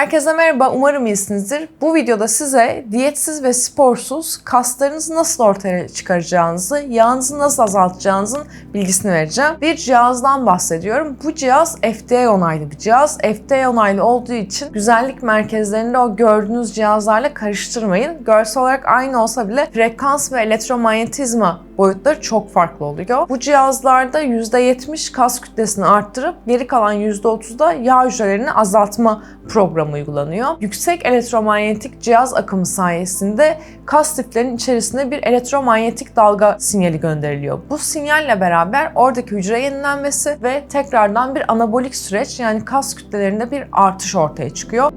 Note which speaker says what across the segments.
Speaker 1: Herkese merhaba, umarım iyisinizdir. Bu videoda size diyetsiz ve sporsuz kaslarınızı nasıl ortaya çıkaracağınızı, yağınızı nasıl azaltacağınızın bilgisini vereceğim. Bir cihazdan bahsediyorum. Bu cihaz FDA onaylı bir cihaz. FDA onaylı olduğu için güzellik merkezlerinde o gördüğünüz cihazlarla karıştırmayın. Görsel olarak aynı olsa bile frekans ve elektromanyetizma boyutları çok farklı oluyor. Bu cihazlarda %70 kas kütlesini arttırıp geri kalan %30'da yağ hücrelerini azaltma programı uygulanıyor. Yüksek elektromanyetik cihaz akımı sayesinde kas liflerinin içerisine bir elektromanyetik dalga sinyali gönderiliyor. Bu sinyalle beraber oradaki hücre yenilenmesi ve tekrardan bir anabolik süreç yani kas kütlelerinde bir artış ortaya çıkıyor.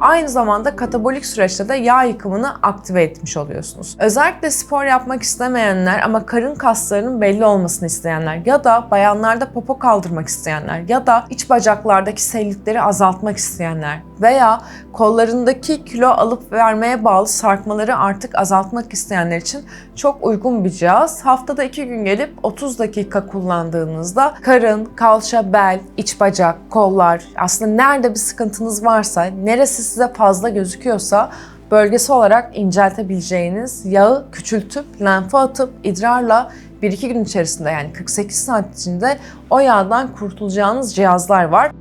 Speaker 1: Aynı zamanda katabolik süreçte de yağ yıkımını aktive etmiş oluyorsunuz. Özellikle spor yapmak istemeyenler ama karın kaslarının belli olmasını isteyenler ya da bayanlarda popo kaldırmak isteyenler ya da iç bacaklardaki sellitleri azaltmak isteyenler veya kollarındaki kilo alıp vermeye bağlı sarkmaları artık azaltmak isteyenler için çok uygun bir cihaz. Haftada iki gün gelip 30 dakika kullandığınızda karın, kalça, bel, iç bacak, kollar aslında nerede bir sıkıntınız varsa, neresi size fazla gözüküyorsa bölgesi olarak inceltebileceğiniz yağı küçültüp lenfe atıp idrarla 1-2 gün içerisinde yani 48 saat içinde o yağdan kurtulacağınız cihazlar var.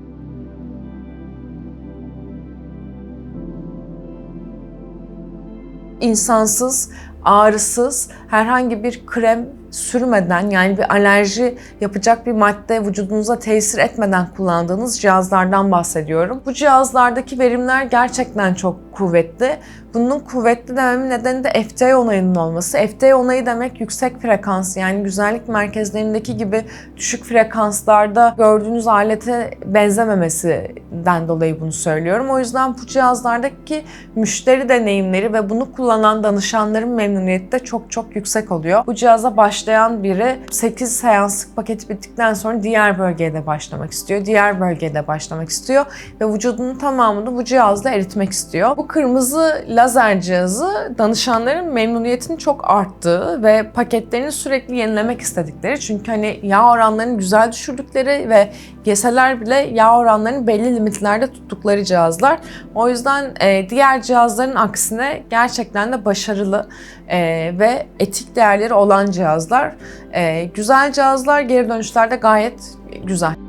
Speaker 1: insansız, ağrısız, herhangi bir krem sürmeden yani bir alerji yapacak bir madde vücudunuza tesir etmeden kullandığınız cihazlardan bahsediyorum. Bu cihazlardaki verimler gerçekten çok kuvvetli. Bunun kuvvetli dememin nedeni de FDA onayının olması. FDA onayı demek yüksek frekans yani güzellik merkezlerindeki gibi düşük frekanslarda gördüğünüz alete benzememesinden dolayı bunu söylüyorum. O yüzden bu cihazlardaki müşteri deneyimleri ve bunu kullanan danışanların memnuniyeti de çok çok yüksek oluyor. Bu cihaza başlayan biri 8 seanslık paketi bittikten sonra diğer bölgeye de başlamak istiyor. Diğer bölgeye de başlamak istiyor ve vücudunun tamamını bu cihazla eritmek istiyor. Bu kırmızı lazer cihazı danışanların memnuniyetinin çok arttığı ve paketlerini sürekli yenilemek istedikleri. Çünkü hani yağ oranlarını güzel düşürdükleri ve yeseler bile yağ oranlarını belli limitlerde tuttukları cihazlar. O yüzden e, diğer cihazların aksine gerçekten de başarılı e, ve etik değerleri olan cihazlar. E, güzel cihazlar geri dönüşlerde gayet güzel.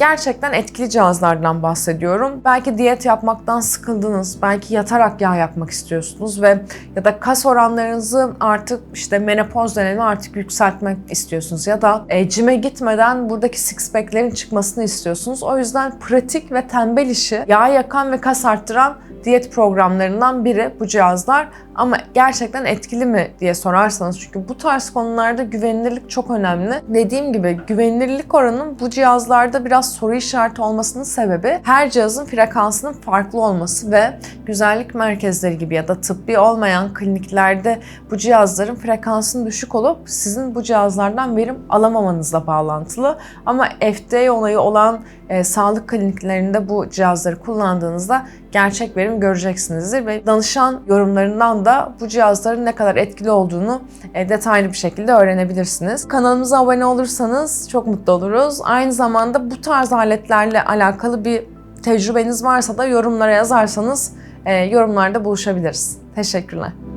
Speaker 1: Gerçekten etkili cihazlardan bahsediyorum. Belki diyet yapmaktan sıkıldınız, belki yatarak yağ yakmak istiyorsunuz ve ya da kas oranlarınızı artık işte menopoz dönemi artık yükseltmek istiyorsunuz ya da e, cime gitmeden buradaki six pack'lerin çıkmasını istiyorsunuz. O yüzden pratik ve tembel işi yağ yakan ve kas arttıran diyet programlarından biri bu cihazlar. Ama gerçekten etkili mi diye sorarsanız çünkü bu tarz konularda güvenilirlik çok önemli. Dediğim gibi güvenilirlik oranının bu cihazlarda biraz soru işareti olmasının sebebi her cihazın frekansının farklı olması ve güzellik merkezleri gibi ya da tıbbi olmayan kliniklerde bu cihazların frekansının düşük olup sizin bu cihazlardan verim alamamanızla bağlantılı. Ama FDA onayı olan e, sağlık kliniklerinde bu cihazları kullandığınızda gerçek verim göreceksinizdir ve danışan yorumlarından da bu cihazların ne kadar etkili olduğunu e, detaylı bir şekilde öğrenebilirsiniz. Kanalımıza abone olursanız çok mutlu oluruz. Aynı zamanda bu tarz aletlerle alakalı bir tecrübeniz varsa da yorumlara yazarsanız e, yorumlarda buluşabiliriz. Teşekkürler.